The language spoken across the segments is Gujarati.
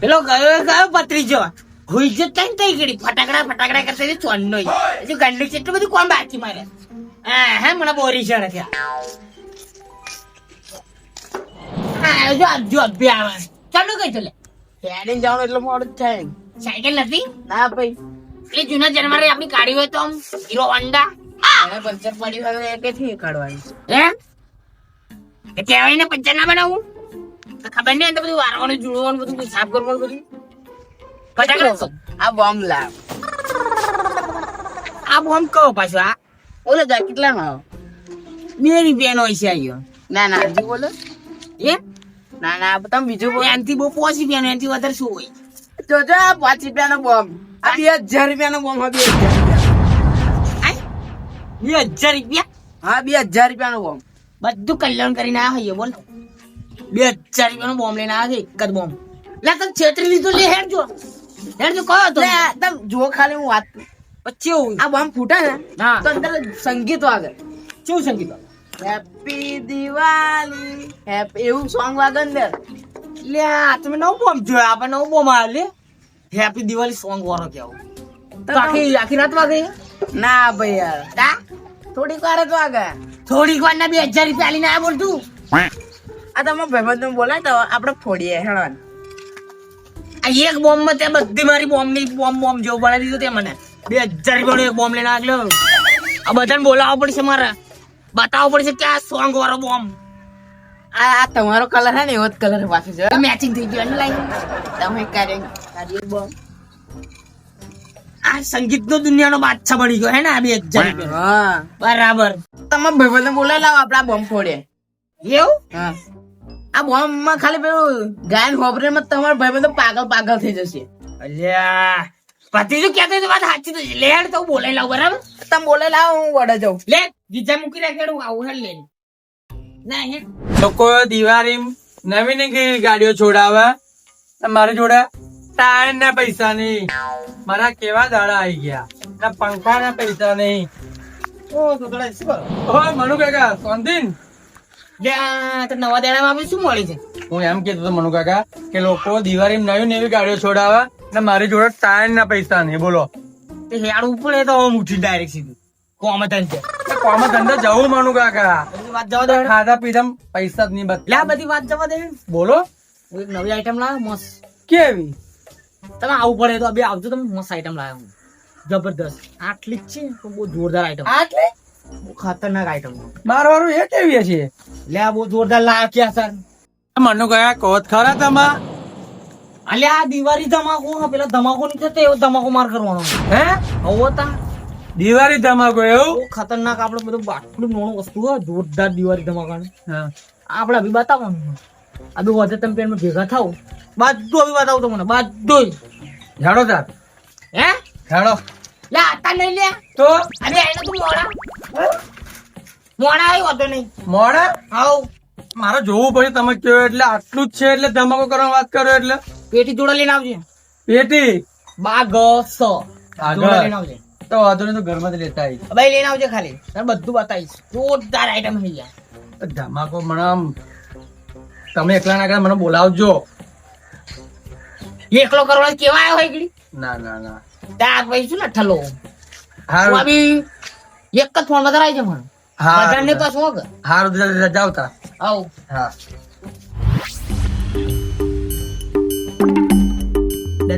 પેલો ગયો ગયો પત્રીજો હુઈ જ તઈ તઈ ગઈ ફટાકડા ફટાકડા કરતા હતી ચોનનો હજુ ગંડલી છે એટલું બધું કોણ બાકી મારે? હા હા મને બોરી છે નથી હા જો જો બે આવે. ચાલો કઈ ચલે હેડીને જવાનું એટલે મોડું થાય. સાયકલ નથી? ના ભાઈ. એ જૂના જન્મારે આપણી કાઢી હોય તો આમ હીરો હોન્ડા? એને પંચર પડી હોય એકેથી કાઢવાની એમ? કેવાય કહેવાય ને પંચર ના બનાવું? ખબર નહીં તો બધું વારવાનું જુડવાનું બધું સાફ કરવાનું બધું? ફટાકડા આ બોમ્બ લાવ આ બોમ્બ કહો પાછો? આ બોલો જા કેટલા માં બે રૂપિયાનો છે આવ્યો ના ના હજી બોલો. એ ના ના તમે બીજું બોલો. એનથી બહુ પોચ રૂપિયાનો એનથી વધારે શું હોય? જોજો આ પાંચ રૂપિયાનો બોમ્બ. આ બે હજાર રૂપિયાનો બોમ્બ હા બે હજાર રૂપિયા? બે હજાર રૂપિયા? હા બે હજાર રૂપિયાનો બોમ્બ. બધું કલ્યાણ કરીને આ હોય બોલ. બે હજાર રૂપિયાનો બોમ્બ લઈને આવે છે એક જ બોમ્બ. લે તમે છેતરી લીધું લે હેડજો. હેડજો કહો તો. તમે જુઓ ખાલી હું વાત પછી એવું આ બોમ્બ ફૂટે ને તો અંદર સંગીત વાગે. શું સંગીત હેપી દિવાળી હેપી એવું સોંગ વાગે અંદર. લે આ તમે નવો બોમ્બ જોયો આપણે નવો બોમ્બ આવે લે. હેપી દિવાળી સોંગ વાળો કેવો. આખી આખી રાત વાગે ના ભાઈ યાર. થોડીક વાર જ વાગે. થોડીક વાર ના બે હજાર રૂપિયા લઈને આ બોલતું આ તમે ભાઈબંધ બોલાય તો આપણે ફોડીએ હેડવાન આ એક બોમ્બમાં ત્યાં બધી મારી બોમ્બની બોમ્બ બોમ્બ જેવું બનાવી દીધું તે મને. બે હજાર રૂપિયાનો એક બોમ્બ લઈને આગળ આ બધાને બોલાવવો પડશે મારે. બતાવવો પડશે કે આ સોંગ વાળો બોમ્બ. આ તમારો કલર હે ને એવો જ કલર પાછો છે મેચિંગ થઈ ગયો એટલે લાઈ તમે કરે કાર્ય બોમ્બ. આ સંગીત નો દુનિયાનો બાદશાહ બની ગયો હે ને આ બે હજાર બરાબર. તમે ભાઈ બોલાય લાવો આપડા બોમ્બ ફોડે એવું? હા. આ બોમ્બમાં ખાલી પેલું ગાયન હોબરે માં તમારો બધો પાગલ પાગલ થઈ જશે. અલ્યા પતિજુ કહેતો તો વાત સાચી તો છે. લે હેડ તો બોલે બોલાઈ લાવ બરાબર? તમે બોલે લાવ હું વડે જાઉં. લે બીજા મૂકી રાખે હું આવું હેડ લે ના હે લોકો દિવાળી નવી નવી ગાડીઓ છોડાવે? અને મારી જોડે ટાયર ના પૈસા નહીં. મારા કેવા દાડા આવી ગયા? ના પંખા ના પૈસા નહીં. ઓ મનુ કાકા સોંધીન લે આ તો નવા શું મળી છે? હું એમ કેતો મનુ કાકા કે લોકો દિવાળી નવી નવી ગાડીઓ છોડાવે ને મારી જોડે ટાયર ના પૈસા નહીં. બોલો. તે હેડ ઉપડે તો હું ઉઠી ડાયરેક્ટ સીધું. કોમ તો કોમ ધંધે જવું મનુ કાકા. વાત જવા દે. ખાધા પીધા પૈસા જ નહીં લે આ બધી વાત જવા દે. બોલો. એક નવી આઈટમ લાવ મસ્ત. કેવી? તમે આવું પડે તો બે આવજો તમે મસ્ત આઈટમ લાવ્યો હું. જબરદસ્ત. આટલી જ છે બહુ જોરદાર આઈટમ આટલે? ખતરનાક આઈટમ મારવાનું એ કેવી છે લે આ બહુ જોરદાર લાગ્યા સર. મને કાકા કોત ખરા તમા અલે આ દિવાળી ધમાકો પેલા ધમાકો નહીં થતો એવો ધમાકો માર કરવાનો. હે? હવો તા. દિવાળી ધમાકો એવું? ખતરનાક આપણે બધું આટલું નોણું વસ્તુ હોય જોરદાર દિવાળી ધમાકા આપણે અભી બતાવવાનું આ બધું વધે તમે પેનમાં ભેગા થાવ બધું અભી બતાવું તમને બધું ઝાડો તાર હે? ઝાડો. લે આતા નહીં લે. તો? અરે એને તું મોડા. મોડા આવ્યો હતો નહીં. મોડા આવ. મારે જોવું પડે તમે કયો એટલે આટલું જ છે એટલે ધમાકો કરવાની વાત કરો એટલે. પેટી જોડે લઈને આવજે. પેટી. જોડે લઈને આવજે. તો વાંધો નહીં તો ઘરમાં જ લેતા આવીશ. ભાઈ લઈને આવજે ખાલી. તને બધું બતાવીશ. જોરદાર આઈટમ થઈ જાય ધમાકો મને આમ. તમે એકલા ના મને બોલાવજો. એકલો કરવા કેવા આવ્યો હોય ના ના ના. તાર ભાઈ શું ને ઠલો? હા એક જ ફોન વધારે આવી છે મને. હારું બધાને પાછું હોગ હારું રજા આવતા આવ. હા.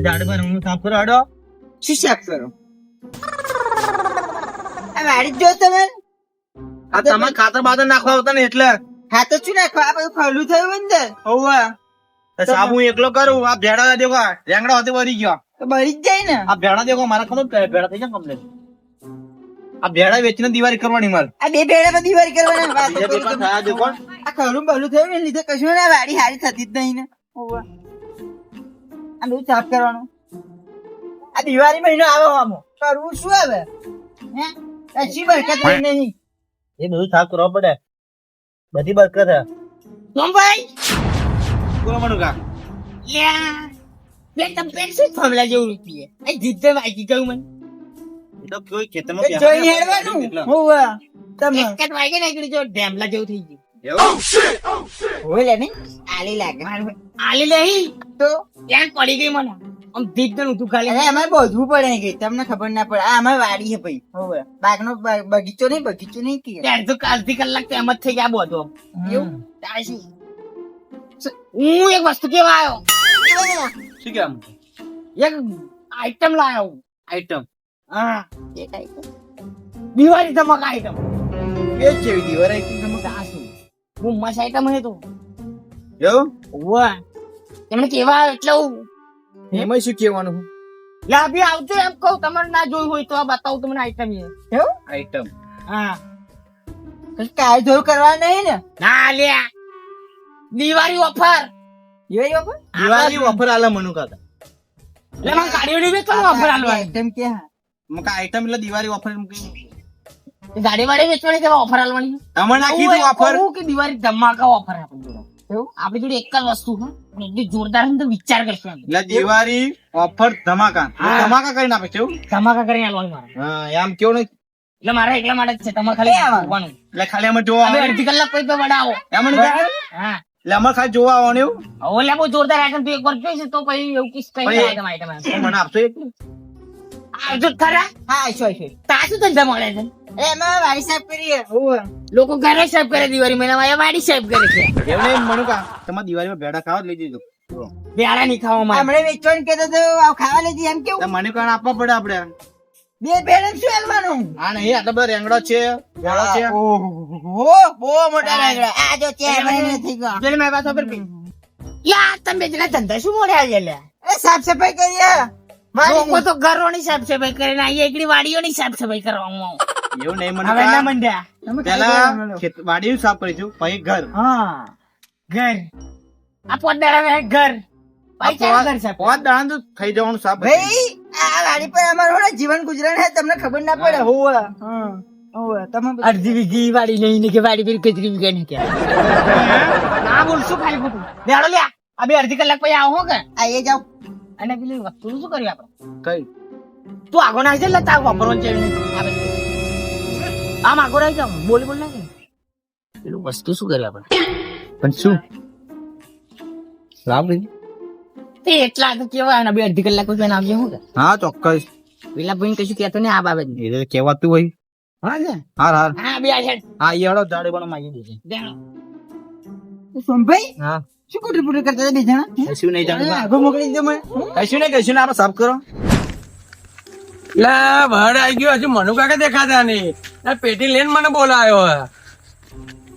ઝાડ પર હું સાફ કરો હડો? શું સાફ કરો? આ વાડી જો તમે? આ તમે ખાતર બાતર નાખવા આવતા ને એટલે. હા તો શું નાખવા? આ બધું ખોલું થયું હોય ને હોવા. સાબુ એકલો કરું. આ ભેડા દેખો રેંગડા હોતે વરી ગયો. તો બળી જ જાય ને. આ ભેડા દેખો મારા ખબર ભેડા થઈ જાય કમ્પ્લેટ આ ભેડા વેચીને દિવાળી કરવાની મારે. આ બે ભેડા વાર કરવાના વાતો આ ખરું બલું થયું ને લીધે કશું ના વાડી હારી થતી જ નહીં ને. આ બધું સાફ કરવાનું. આ દિવાળી મહિનો આવે આમો. કરવું શું હવે? હે? કશી બરકત નહીં. એ બધું સાફ કરવા પડે. બધી બરકત હે. કોમ ભાઈ બોલો મનુકા. લ્યા બે તમ પેન્સિલ ફમલા જેવું રૂપિયે? એ જીતે વાગી ગયું મને. તો કોઈ ખેતરમાં જોઈ હેડવાનું હોવે તમે? એક જ વાગે નીકળી જો ડેમલા જેવું થઈ ગયું. હોય લે આલી લાગે. આલી લઈ તો? ત્યાં પડી ગઈ મને. આમ દીક દે ઊંધું ખાલી. અરે અમારે બોધવું પડે કે તમને ખબર ના પડે. આ અમારે વાડી છે ભાઈ. હોવે. બાગનો બગીચો નહીં બગીચો નહીં કે ત્યાં તો અડધી કલાક તો એમ જ થઈ ગયા બધો. એવું? હું એક વસ્તુ કેવા આવ્યો. શું કેમ એક આઈટમ લાવ્યો આઈટમ હા. દિવાળી ધમાકા આઈટમ એ જેવી દિવાળી આઈટમ આ શું? હું મસ્ત આઈટમ હે તો. એવું? વાહ તમને કેવા એટલે હું? એમાં શું કહેવાનું? લા બી આવજો એમ કહું તમારે ના જોયું હોય તો આ બતાવું તમને આઈટમ એ. એવું? આઈટમ હા. કાય ધોળ કરવા નહીં ને? ના લ્યા. Diwali offer. Diwali offer? Diwali offer આલે મનુ કાકા એટલે મને ગાડીઓ ની વેચવાનું ઓફર આલવા આઈટમ કે હા? મકા આઈટમ એટલે દિવાળી ઓફર ગાડી વાળી વેચવાની કેવા ઓફર આલવાની? તમે નાખી દઉં ઓફર કે દિવાળી ધમાકા ઓફર આપણી જોડે. આપણી જોડે એક જ વસ્તુ છે. એટલી જોરદાર ને વિચાર કરશું. એટલે દિવાળી ઓફર ધમાકા. ધમાકા કરીને આપે છે ધમાકા કરીને આલવાની મારે. હા એમ કેવું નહીં. એટલે મારે એકલા માટે જ છે. તમારે ખાલી આવવાનું એટલે ખાલી અમે જોવા અમે અડધી કલાક પછી વડાવો. એમ હા. એટલે અમારે ખાલી જોવા આવવાનું એવું? હવે બહુ જોરદાર આઈટમ તું એક વાર જોઈશ તો પછી એવું કિસ કઈ આઈટમ આઈટમ મને આપશો એક? આવજો ખરા. હા આઈશો આઈશો તા શું ધંધા મળે છે. એમાં વાડી સાફ કરીએ. લોકો ઘરે સાહેબ કરે દિવાળી મહિનામાં. એ વાડી સાહેબ કરે છે. એવું નહીં મનુ કા તમારે દિવાળીમાં ભેડા ખાવા જ લઈ જજો. ભેડા નહીં ખાવા માં હમણાં વેચવાનું કેતો તો ખાવા લેજે એમ કેવું? મને કારણ આપવા પડે આપણે. બે ભેડા શું આલવાનું હા નહીં આટલા બધા રેંગડો છે ભેડો છે. ઓહો બહુ મોટા રેંગડા. આ જો ચેર મને થઈ ગયો જેને મારી પાસે પર યાર યા તમે જણા ધંધા શું મોડ્યા છે લે એ સાફ સફાઈ કરીએ. લોકો તો ઘરોની સાફ સફાઈ કરે અહીંયા એકડી વાડીઓની સાફ સફાઈ કરવામાં એવું નહીં મને હવે ના મંડ્યા. પેલા ખેત- સાફ કરીશું પછી ઘર. હા ઘર. આ ઘર. તો થઈ જવાનું સાફ ભાઈ વાડી પર અમારું જીવન ગુજરાન હે તમને ખબર ના પડે. હોવે. હા તમે અડધી વીઘી વાડી નહીં ને કે વાડી પેલી કચરી વીઘા નહીં કે. ના બોલશું ખાલી ખોટું. બેડો લ્યા. અભી અડધી કલાક પછી આવો હો કે આ એ જાઓ. અને પેલી વસ્તુ શું કર્યું આપણે? કઈ? તું આગો નાખી દે તાર વાપરવાનું છે આમ આગો નાખી જાવ બોલ બોલ નાખી પેલું વસ્તુ શું કર્યું આપણે? પણ શું? લાવ તે એટલા તો કેવાય ને બે અડધી કલાક પછી આવજે હું હા ચોક્કસ. પેલા ભાઈ કશું કહેતો નહીં આ બાબત એ તો કહેવાતું હોય. હા હા હા હા હા બે હા એ હળો દાડે પણ માગી દેજે દેણો. સોમભાઈ હા. શું કુટરી પુટરી કરતા હતા બે જણા કશું નહીં અરે, આગો મોકલી દો મને. કશું નહીં કશું આપણે સાફ કરો. લે ભડ આવી ગયો હજુ મનુ કાકા દેખાતા નહીં. પેટી લઈને મને બોલાયો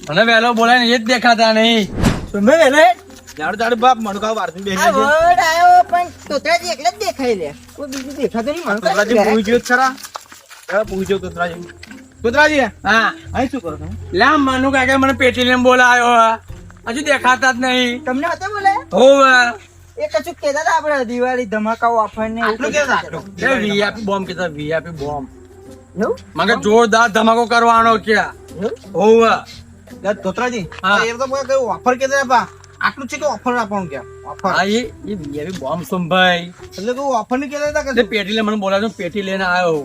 મને વહેલો બોલાય ને એ જ દેખાતા નહીં. સોમભાઈ વેલો. હે? દાડે દાડે બાપ મણકાવ બહારથી બેસી આ વડ આયો પણ તોતરાજી એકલા જ દેખાય લે કોઈ બીજું દેખાતું નહીં મને તોતરાજી પૂછ્યો જ ખરા. હવે પૂછ્યો તોતરાજી. તોતરાજી હા. અહીં શું કરો તમે? લે મનુ કાકા મને પેટી લઈને બોલાયો. હજુ દેખાતા જ નહીં. તમને હતા બોલે? હોવે. એ કશું કેતા હતા આપણે? દિવાળી ધમાકાઓ આપણને ને એવું આટલું કહેતા કેવું હતા. એ વીઆઈપી બોમ્બ કેતા વીઆઈપી બોમ્બ મગર જોરદાર ધમાકો કરવાનો ક્યાં એવું? હોવે. હા. એ તો મને કયું ઓફર કે બા આટલું છે કે ઓફર આપવાનું કે ઓફર હા એ એ વીઆઈપી બોમ્બ સંભાઈ એટલે કોઈ ઓફર નહીં કહેતા હતા કે પેટી લે મને બોલાયો પેટી લઈને આવ્યો.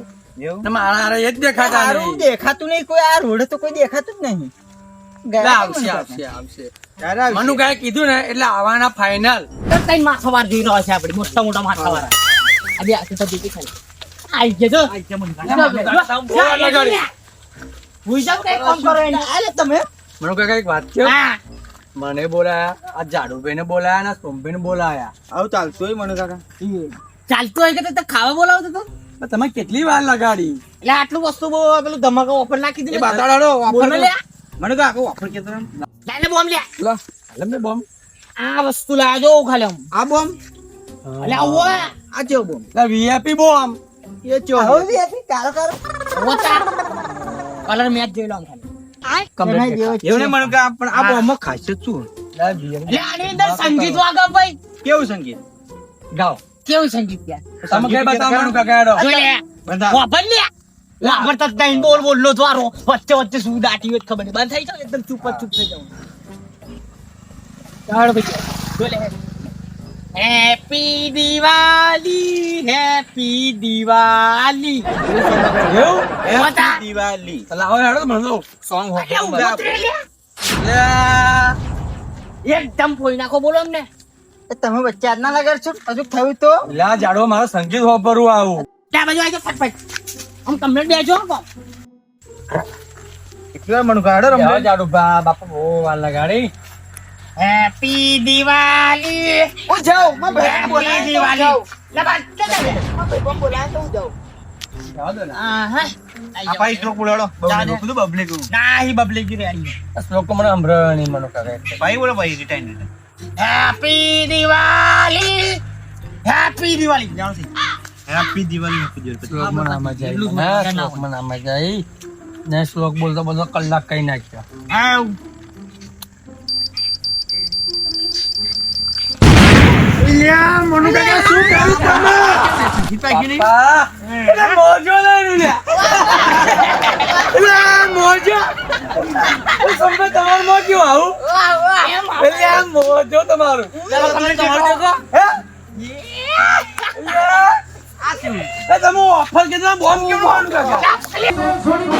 મારા એ જ દેખાતા નહીં. દેખાતું નહીં કોઈ આ રોડ તો કોઈ દેખાતું જ નહીં. આવશે આવશે આવશે. મનુ કાકા કીધું ને એટલે આવવાના ફાઈનલ તઈ માથાવાર જોઈ રહ્યો છે આપણે મોટા મોટા માથાવાર આજે આ તો દીધી ખાલી આઈ ગયો જો. ભૂઈ જાવ કઈ કામ કરો એને આલે તમે. મનુ કાકા એક વાત છે મને બોલાયા આ જાડુભાઈ ને બોલાયા ને સોમભાઈ ને બોલાયા. આવું ચાલતું હોય મને કાકા? ચાલતું હોય કે તો ખાવા બોલાવતો તો? તમે કેટલી વાર લગાડી? એટલે આટલું વસ્તુ બહુ પેલું ધમાકો ઓફર નાખી એ દીધી બતાડો બોલો ઓફર લે મને કહો આખું ઓફર કેતા લાઈને બોમ લે લો. હાલે મેં બોમ્બ. આ વસ્તુ લાવજો ખાલી આ બોમ્બ? એટલે આવો આ ચેવો બોમ્બ? VIP bomb. એ ચેવો હવે બી હતી કારો કારો કલર મેચ જોઈ લો આમ ખાલી એના જેવો એવું છે. મને કહો પણ આ બોમ્બ ખાસિયત શું? એટલે આની અંદર સંગીત વાગે ભાઈ. કેવું સંગીત? ગાઓ. કેવું સંગીત? યાર તમે કઈ બતાવો મનુ જોઈ લે. બધા વાપર લે. વાપરતા જ નહીં. બોલ બોલ નો દ્વારો વચ્ચે વચ્ચે શું દાટી હોય ખબર નહીં. બંધ થઈ જાવ એકદમ ચૂપ ચૂપ થઈ જાવ ચાલો ભાઈ બોલે. હેપી દિવાળી હેપી દિવાળી એવું? બતા. દિવાળી લાવો હેડો મને સોંગ હો. એકદમ ફોઈ નાખો બોલો અમને. તમે વચ્ચે આજના નગર લગાડશો હજુ થયું તો? લા જાડો મારો સંગીત વાપરવું આવું. ત્યાં બાજુ આવજો ફટફટ આમ કમ્પ્લેટ બેજો કો કેટલી વાર મનુ કાઢો જાડુ બા બાપા બહુ વાર લગાડી. હેપી દિવાળી હું જાઉં મારા ભાઈને હેપી બોલાવે તો હું દિવાળી જાઉં. લે બાદ લે લે મારા તો હું જાઉં. જાઓ દો ને. આહા. આ ભાઈ બોલો ભાઈ રિટાઈન રિટાઈન happy Diwali happy Diwali happy Diwali શ્લોકમાં આમાં જાય. જ ના, શ્લોક બોલતો બોલતો કલાક કઈ નાખ્યો. તમારું આ શું તમે ઓફર કેટલા બોમ્બ કેવું કાકા